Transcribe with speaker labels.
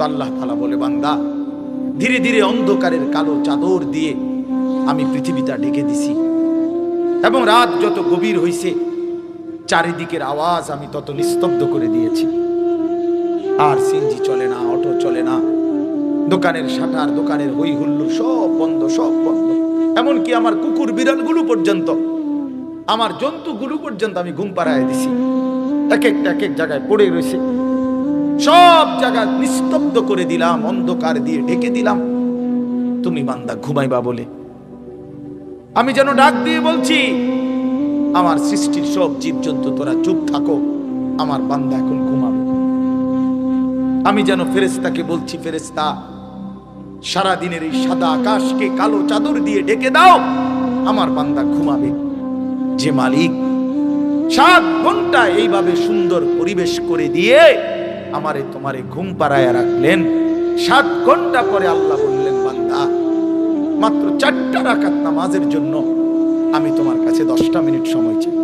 Speaker 1: আল্লাহ তালা বলে, বান্দা, ধীরে ধীরে অন্ধকারের কালো চাদর দিয়ে আমি পৃথিবীটা ঢেকে দিছি। এবং রাত যত গভীর হইছে, চারিদিকের আওয়াজ আমি তত নিস্তব্ধ করে দিয়েছি। আর সিনজি চলে না, অটো চলে না, দোকানের শাটার, দোকানের হই হুল্লুর সব বন্ধ সব বন্ধ। এমনকি আমার কুকুর বিড়ালগুলো পর্যন্ত, আমার জন্তুগুলো পর্যন্ত আমি ঘুম পাড়ায় দিছি। এক একটা এক এক জায়গায় পড়ে রয়েছে। সব জায়গা নিস্তব্ধ করে দিলাম, অন্ধকার দিয়ে ঢেকে দিলাম। তুমি বান্দা, ঘুমাইবা বলে। আমি যেন ডাক দিয়ে বলছি, আমার সৃষ্টির সব জীবজন্তু, তোরা চুপ থাকো, আমার বান্দা এখন ঘুমাবে। আমি যেন ফেরেস্তাকে বলছি ফেরেস্তা সারা দিনের এই সাদা আকাশকে কালো চাদর দিয়ে ঢেকে দাও, আমার বান্দা ঘুমাবে। যে মালিক সাত ঘণ্টা এইভাবে সুন্দর পরিবেশ করে দিয়ে আমারে তোমারে ঘুম পাড়ায় রাখলেন। সাত ঘণ্টা পরে আল্লাহ বললেন, বান্দা, মাত্র চারটা রাখাত নামাজের জন্য আমি তোমার কাছে দশটা মিনিট সময় চাই।